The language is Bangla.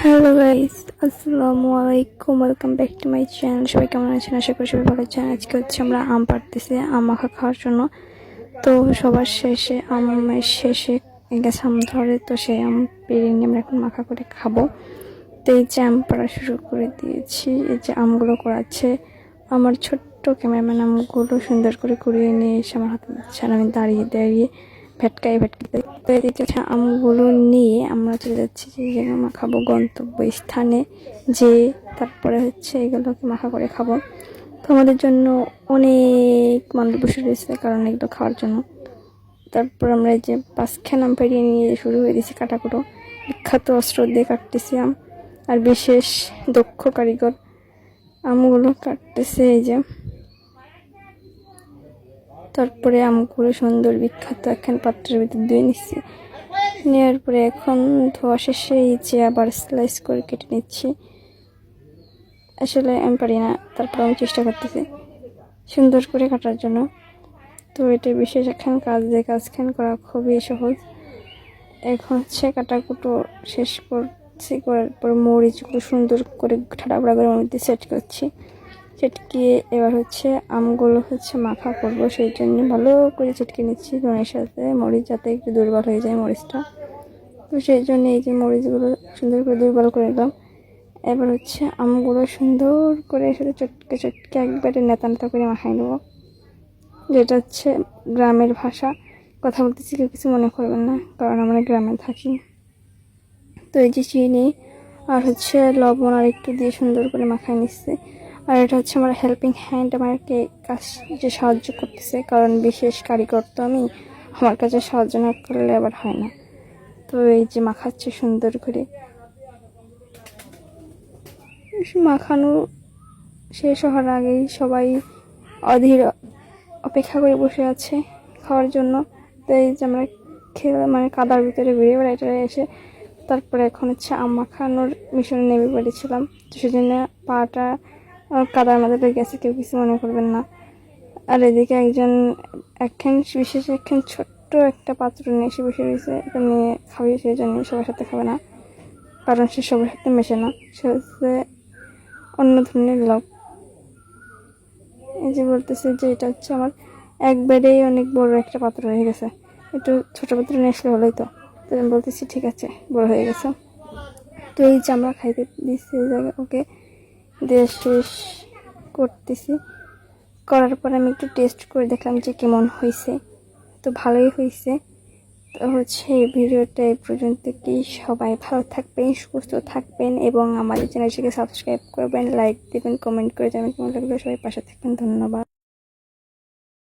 হ্যালো গাইস আসসালামু আলাইকুম welcome back to my channel সবাই কেমন আছেন? আশা করি সবাই ভালো আছেন। আজকে হচ্ছে আমরা আম পাড়তেছি, আম মাখা খাওয়ার জন্য। তো সবার শেষে আমের শেষে গেছে আম ধরে। তো সেই আম পেরে নিয়ে আমরা এখন মাখা করে খাব। তো এই যে আম পাড়া শুরু করে দিয়েছি। এই যে আমগুলো করাচ্ছে। আমার ছোট্ট ক্যামেরাম্যান আমগুলো সুন্দর করে কুড়িয়ে নিয়ে এসে আমার হাতে দিচ্ছে আমি দাঁড়িয়ে দাঁড়িয়ে ভেটকাই ভেটকাতে তো আমগুলো নিয়ে আমরা চলে যাচ্ছি, যে মাখাবো গন্তব্য স্থানে যে তারপরে হচ্ছে এগুলোকে মাখা করে খাব। তো আমাদের জন্য অনেক মানুষ বসে রয়েছে কারণ এগুলো খাওয়ার জন্য। তারপর আমরা এই যে পাঁচখান আম পেরিয়ে নিয়ে শুরু হয়ে দিয়েছি কাটাকুটো। বিখ্যাত অস্ত্র দিয়ে কাটতেছি আর বিশেষ দক্ষ কারিগর আমগুলো কাটতেছে এই যে। তারপরে আমগুলো সুন্দর বিখ্যাত এখন পাত্রের ভিতর ধুয়ে নিচ্ছি। নেওয়ার পরে এখন ধোয়া শেষে এই যে আবার স্লাইস করে কেটে নিচ্ছি। আসলে আমি পারি না, তারপর আমি চেষ্টা করতেছি সুন্দর করে কাটার জন্য। তো এটা বিশেষ এখন কাজ দিয়ে কাজখান করা খুবই সহজ। এখন হচ্ছে কাটাকুটো শেষ করছি, করার পর মরিচগুলো সুন্দর করে ঠাডা করে মধ্যে সেট করছি। চটকিয়ে এবার হচ্ছে আমগুলো হচ্ছে মাখা করব, সেই জন্য ভালো করে চটকে নিচ্ছি নুনের সাথে। মরিচ যাতে একটু দুর্বল হয়ে যায় মরিচটা। তো সেই জন্য এই যে মরিচগুলো সুন্দর করে দুর্বল করে নিলাম। এবার হচ্ছে আমগুলো সুন্দর করে সাথে চটকে চটকে একবারে নেতা নেতা করে মাখাই নেব। যেটা হচ্ছে গ্রামের ভাষা। কথা বলতেছি কেউ কিছু মনে করবেন না, কারণ আমরা গ্রামে থাকি। তো এই যে চিনি, আর হচ্ছে লবণ আর একটু দিয়ে সুন্দর করে মাখায় নিচ্ছে। আর এটা হচ্ছে আমার হেল্পিং হ্যান্ড আমাকে কাজ যে সাহায্য করতেছে, কারণ বিশেষ কারিগর তো আমি, আমার কাছে সাহায্য না করলে আবার হয় না। তো এই যে মাখাচ্ছে সুন্দর করে। মাখানো শেষ হওয়ার আগেই সবাই অধীর অপেক্ষা করে বসে আছে খাওয়ার জন্য। তো এই যে আমরা খেয়ে মানে কাদার ভিতরে বেরিয়ে বেড়াইটা এসে তারপরে এখন হচ্ছে আম মাখানোর মিশনে নেমে পড়েছিলাম। তো সেজন্য পাটা কাদার মধ্যে গেছে, কেউ কিছু মনে করবেন না। আর এদিকে একজন, একখান, বিশেষ একখান ছোট্ট একটা পাত্র নিয়ে এসে বসে রয়েছে। এটা নিয়ে খাবি সেই জন্য সবার সাথে খাবে না, কারণ সে সবার সাথে মেশে না। সে হচ্ছে অন্য ধরনের লোক। এই যে বলতেছে যে এটা হচ্ছে আমার একবারেই অনেক বড় একটা পাত্র হয়ে গেছে। একটু ছোটো পাত্র নিয়ে আসলে হলোই তো। তো আমি বলতেছি, ঠিক আছে, বড় হয়ে গেছে। তো এই যে আমরা খাইতে দিচ্ছি, ওকে দিয়ে শেষ করতেছি। করার পর আমি একটু টেস্ট করে দেখলাম যে কেমন হয়েছে তো ভালোই হয়েছে তো হচ্ছে এই ভিডিওটা এই পর্যন্ত কি সবাই ভালো থাকবেন, সুস্থ থাকবেন এবং আমাদের চ্যানেলটিকে সাবস্ক্রাইব করবেন লাইক দেবেন কমেন্ট করে যাবেন কেমন লাগবে সবাই পাশে থাকবেন। ধন্যবাদ।